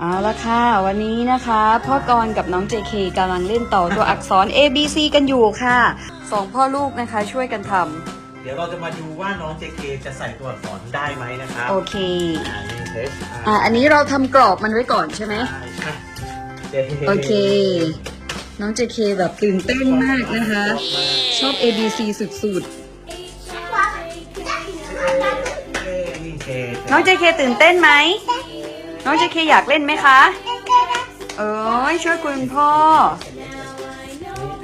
เอาละค่ะ วันนี้นะคะพ่อกรกับน้อง JK กำลังเล่นต่อตัวอักษร A B C กันอยู่ค่ะสองพ่อลูกนะคะช่วยกันทเดี๋ยวเราจะมาดูว่าน้อง JK จะใส่ตัวอักษรได้ไหมนะครับำโอเคอ่านี่เทสอะอันนี้เราทำกรอบมันไว้ก่อนใช่ไหมใช่ใช่โอเค น้อง JK แบบตื่นเต้นมากนะคะ ชอบ A B C สุดเอ้ยนี่เทๆน้อง JK ตื่นเต้นไหม น้อง JK อยากเล่นไหมคะ เอ้ยช่วยคุณพ่อ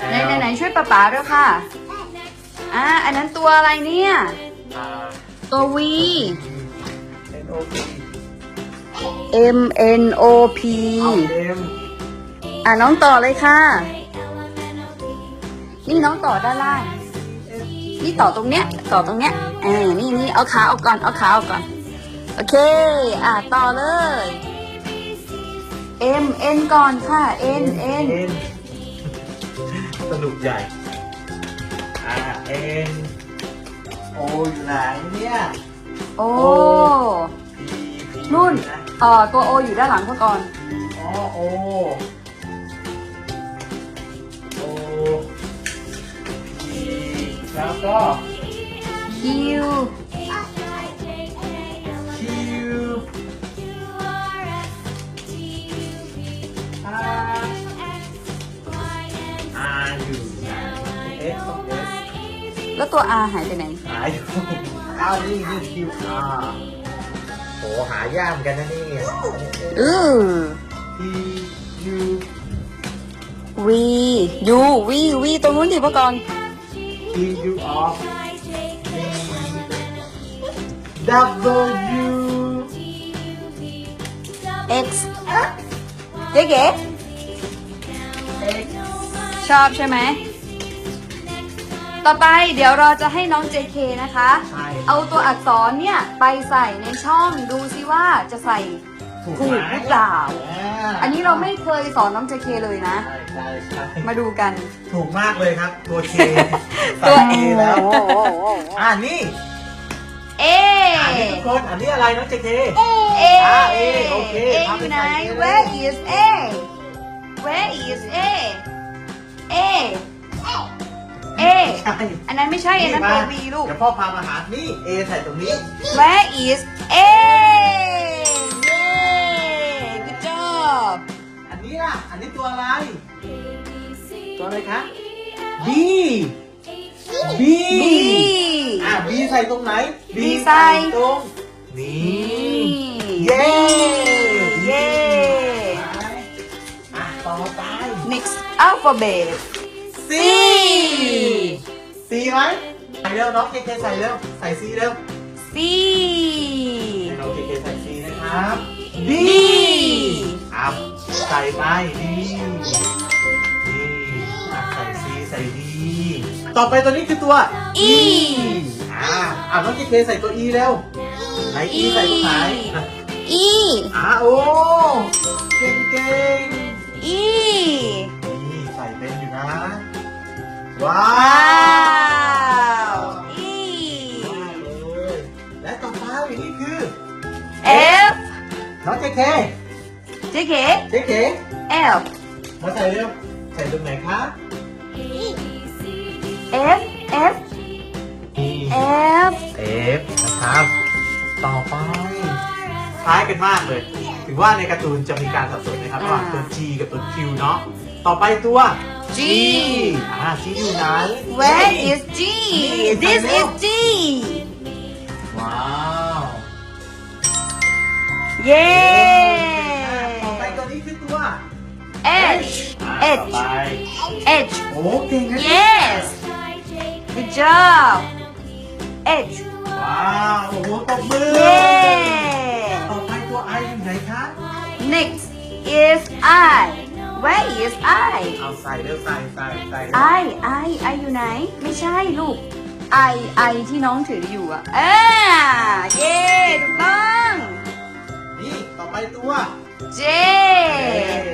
ไหนไหนไหนช่วยป๊าป๊าด้วยค่ะ อ่าอันนั้นตัวอะไรเนี่ยอ่าตัว V N O P M N O P เอาเอ็มอะน้องต่อเลยค่ะ นี่น้องต่อด้านล่าง นี่ต่อตรงเนี้ย ต่อตรงเนี้ยเออนี่นี่เอาขาออกก่อน เอาขาออกก่อน โอเค อะต่อเลย M N ก่อนค่ะ N N สนุกใหญ่ อ่า N O อยู่ไหนเนี่ยโอ้ P P นุ่นนะเอ่อตัว O อยู่ด้านหลังพ่อก่อน อ๋อ O O P แล้วก็ Q Q แล้วตัว R หายไปไหน หาอยู่อ้าวนี่นี่ Q R โหหายากเหมือนกันนะนี่อือ T U V U V V ตรงนู้นดิพ่อก่อน T U R V W X เจ๊เก๋ชอบใช่ไหม ต่อไปเดี๋ยวเราจะให้น้อง JK นะคะ ใช่ เอาตัวอักษรเนี่ยไปใส่ในช่องดูซิว่าจะใส่ถูกหรือเปล่า อันนี้เราไม่เคยสอนน้อง JK เลยนะ ใช่ใช่ใช่มาดูกัน ถูกมากเลยครับตัว K ตัวใส่ K แล้วอ่านี่เออ่านี่ทุกคนอันนี้อะไรน้องเจเคเออ่า A โอเคเอเอาอไปยู่ไหนใส่ A เลย Where is A Where is A A A ใช่อันนั้นไม่ใช่ อันนั้นตัว V ลูก เดี๋ยวพ่อพามาหา นี่ A ใส่ตรงนี้ Where is A เย้ good job อันนี้ล่ะ อันนี้ตัวอะไร ตัวอะไรคะ B B B อ่า B ใส่ตรงไหน B ใส่ตรง นี้เย้ เย้ อะต่อไป next alphabet C C ไหมใส่เร็วน้องเจเคใส่เร็ว ใส่ C เร็ว C ให้น้องเจเคใส่ C นะครับ D D อะใส่ไป D นี่อะใส่ C ใส่ D ต่อไปตัวนี้คือตัว E อ่าอะน้องเจเคใส่ตัว E เร็วไหน E ใส่ตรงไหนอะ E อะโอ้เก่งเก่ง E นี่ใส่เป็นอยู่นะ ว้าว้าวว E ว้าวเลยและต่อไปนี่คือ F น้องเจเค JK เจเค F มาใส่เร็วใส่ตรงไหนคะ F F F F นะครับ ต่อไป คล้ายกันมากเลย ถือว่าในการ์ตูนจะมีการสับสนนะครับระหว่างตัว G กับตัว Q เนาะ ต่อไปตัว G อ่า G อยู่ไหน Where is G This is G ว้าวเย้ ต่อไปตัวนี้คือตัว H อ่า H ต่อไป H โอ้เก่งนะ Yes Good job H ว้าวโอ้โหตบมือเย้ต่อไปตัว I อยู่ไหนคะ Next is I Where is I เอาใส่เร็วใส่ใส่ใส่ I I I อยู่ไหน ไม่ใช่ลูก I I ที่น้องถืออยู่อะอ่าเย้ถูกต้อง นี่ต่อไปตัว J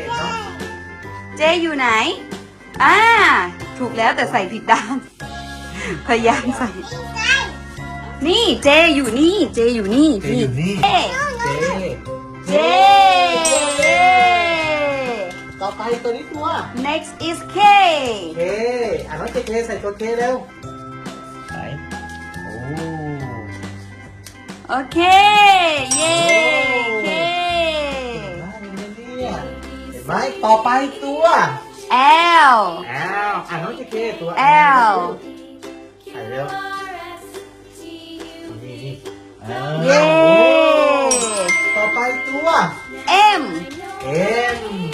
เนาะ J อยู่ไหน อ่า ถูกแล้วแต่ใส่ผิดด้าน พยายามใส่ นี่ J อยู่นี่ J อยู่นี่ J อยู่นี่ เจ เจ เจเย้ตัวนี้ตัว next is K เคอ่านน้องเจเคใส่ตัวเคเร็วไหนโอ้โอเค เย้โอ้ K เก่งมากเลยนะเนี่ยเห็นไหมต่อไปตัว L แอลอ่านน้องเจเคตัว L ใส่เร็วนี่นี่อ่าเย้ ต่อไปตัว M เอ็ม M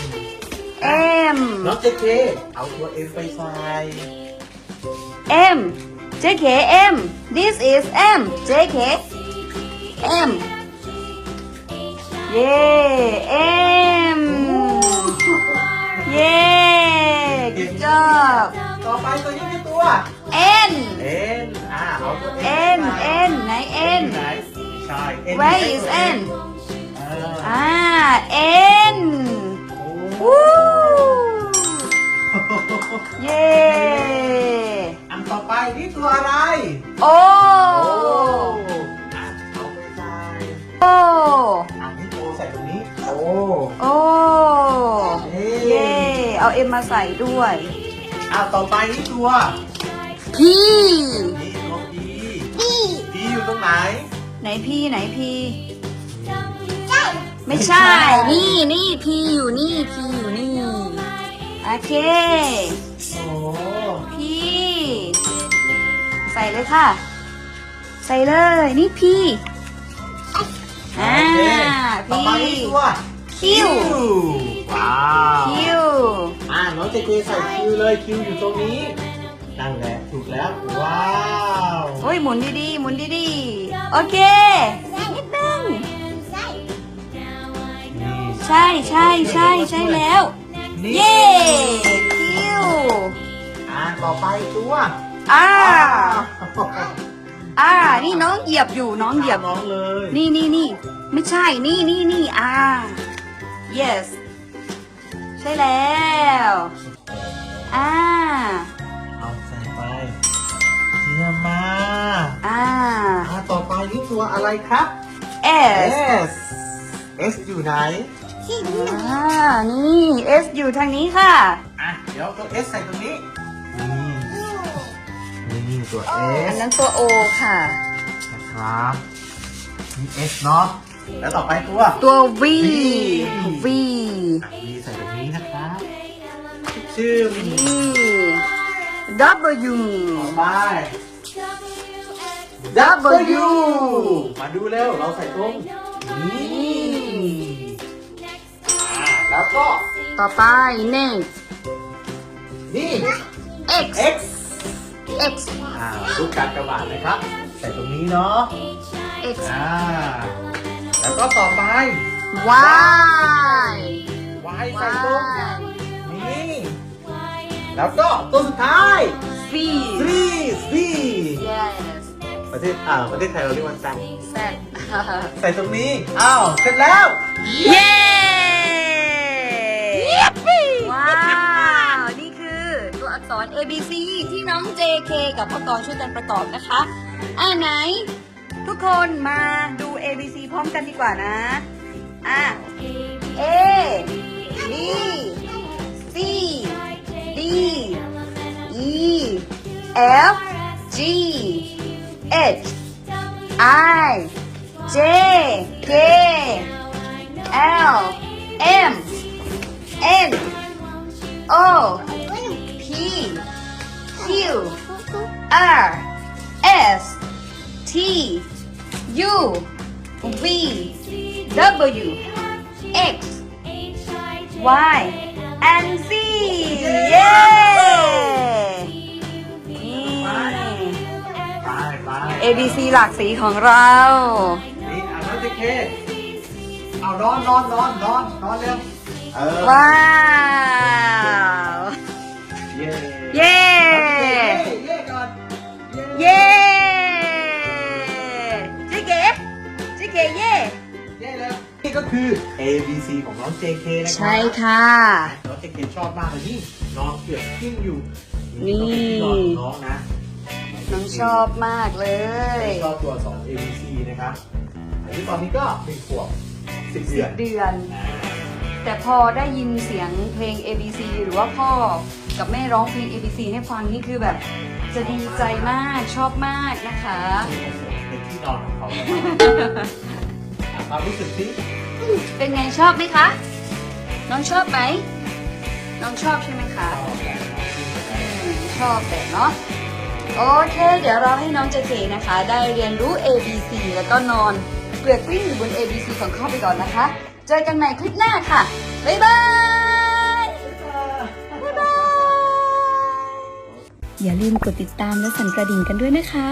น้องเจเคเอาตัวเอ็มไปใส่ M JK M this is M JK M เย้ M เย้ good job ต่อไปตัวนี้คือตัว N เอ็นอ่าเอาตัว N N ไหน N ไหนใช่ N Where is N อ่าอ่า N เย้ อันต่อไปนี่ตัวอะไร โอ้ โอ้อะเอาไปใส่โอ้ อันนี้โอใส่ตรงนี้ โอ้โอ้เย้เย้ เอาเอ็มมาใส่ด้วย อะต่อไปนี่ตัว พี่ นี่ตัวพีพีอยู่ตรงไหน ไหนพี่ไหนพี่ ไม่ใช่ นี่นี่พี่อยู่นี่พี่อยู่นี่ โอเค โอ้พี่ ใส่เลยค่ะ ใส่เลย นี่พี่อ่าโอเคต่อไปพี่นี่ตัวคิวว้าวคิวอ่าน้องเจเจใส่คิวเลยคิวอยู่ตรงนี้นั่นแหละถูกแล้ว ว้าวโอ้ยหมุนดีๆหมุนดีๆโอเคนิดนึงนี่ใช่ใช่ใช่ใช่แล้ว นี่เย้คิวอ่าต่อไปตัวอ่าวอ่า นี่น้องเหยียบอยู่น้องเหยียบ น้องเลย นี่นี่นี่ไม่ใช่ นี่นี่นี่อ่า yes ใช่แล้วอ่าเอาใส่ไปเยี่ยมมากอ่าอ่าต่อไปนี่ตัวอะไรครับ S S S อยู่ไหน อ่า นี่ S อยู่ทางนี้ค่ะ อะ เดี๋ยวตัว S ใส่ตรงนี้ นี่ นี่ตัว อัน S นั้นตัว O ค่ะ นะครับ นี่ S เนาะ แล้วต่อไปตัว ตัว V V อะ V ใส่ตรงนี้นะครับชื่อ V มี W ต่อไป W มาดูเร็วเราใส่ตรงนี้อ่าแล้ว ก็ต่อไป next นี่ X X X อ่ารูปการกระบาดนะครับ ใส่ตรงนี้เนาะ X อ่า แล้วก็ต่อไป Y Y ใส่ตรงนี้แล้วก็ตัวสุดท้าย V C C yes ประเทศอ่าประเทศไทยเราเรียกว่าแซ Z ใส่ตรงนี้ อ้าว เสร็จแล้ว เย้ A B C ที่น้อง J K กับพ่อกรช่วยกันประกอบนะคะอ่าไหน ทุกคนมาดู A B C พร้อมกันดีกว่านะอะ A B C D E F G H I J K L M N O Q R S T U V W X Y and Z เย้นี่ ไปไป A B C หลากสีของเรา นี่อ่าน้องเจเคเอานอนนอนนอนนอนนอนเร็วเออว้าว เย้ เย้เย้ก่อน เย้จิเก๋จิเก๋เย้เย้แล้วนี่ก็คือ A B C ของน้อง JK นะครับใช่ค่ะ น้อง JK ชอบมากเลยนี่นอนเกือบกิ้งอยู่นี่ก็เป็นที่นอนของน้องนะ น้องชอบมากเลย ชอบตัวสอง A B C นะครับอันนี้ตอนนี้ก็หนึ่งขวบสิบเดือน เดือนอ่าแต่พอได้ยินเสียงเพลง A B C หรือว่าพ่อกับแม่ร้องเพลง A B C ให้ฟังนี่คือแบบ จะดีใจมากชอบมากนะคะเป็นที่นอนของเขาความรู้สึกที่เป็นไงชอบไหมคะ น้องชอบไหมน้องชอบใช่ไหมคะอืมชอบแต่เนาะโอเค เดี๋ยวเราให้น้องเจเจนะคะ ได้เรียนรู้ A B C แล้วก็นอนเกลือกกลิ้งอยู่บน A B C ของเขาไปก่อนนะคะ เจอกันใหม่คลิปหน้าค่ะ บ๊ายบาย อย่าลืมกดติดตามและสั่นกระดิ่งกันด้วยนะคะ